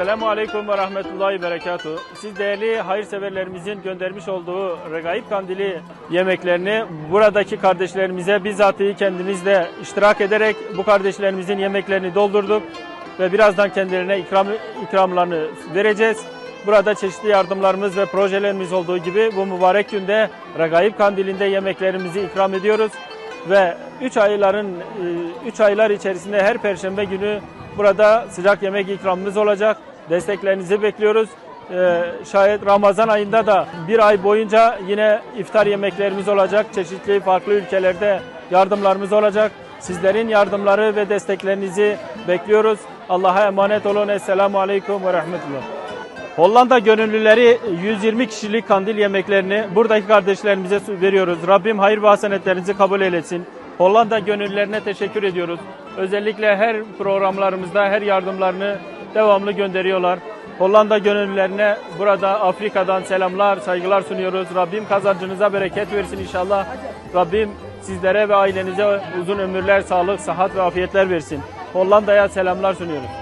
Esselamu Aleyküm ve Rahmetullahi Berekatuhu. Siz değerli hayırseverlerimizin göndermiş olduğu regaib kandili yemeklerini buradaki kardeşlerimize bizzatihi kendimizle iştirak ederek bu kardeşlerimizin yemeklerini doldurduk ve birazdan kendilerine ikram, ikramlarını vereceğiz. Burada çeşitli yardımlarımız ve projelerimiz olduğu gibi bu mübarek günde regaib kandilinde yemeklerimizi ikram ediyoruz ve 3 ayların 3 aylar içerisinde her perşembe günü burada sıcak yemek ikramımız olacak. Desteklerinizi bekliyoruz. Ee, şayet Ramazan ayında da bir ay boyunca yine iftar yemeklerimiz olacak. Çeşitli farklı ülkelerde yardımlarımız olacak. Sizlerin yardımları ve desteklerinizi bekliyoruz. Allah'a emanet olun. Esselamu Aleyküm ve Rahmetullah. Hollanda gönüllüleri 120 kişilik kandil yemeklerini buradaki kardeşlerimize veriyoruz. Rabbim hayır ve hasenetlerinizi kabul eylesin. Hollanda gönüllülerine teşekkür ediyoruz. Özellikle her programlarımızda her yardımlarını devamlı gönderiyorlar. Hollanda gönüllülerine burada Afrika'dan selamlar, saygılar sunuyoruz. Rabbim kazancınıza bereket versin inşallah. Rabbim sizlere ve ailenize uzun ömürler, sağlık, sıhhat ve afiyetler versin. Hollanda'ya selamlar sunuyoruz.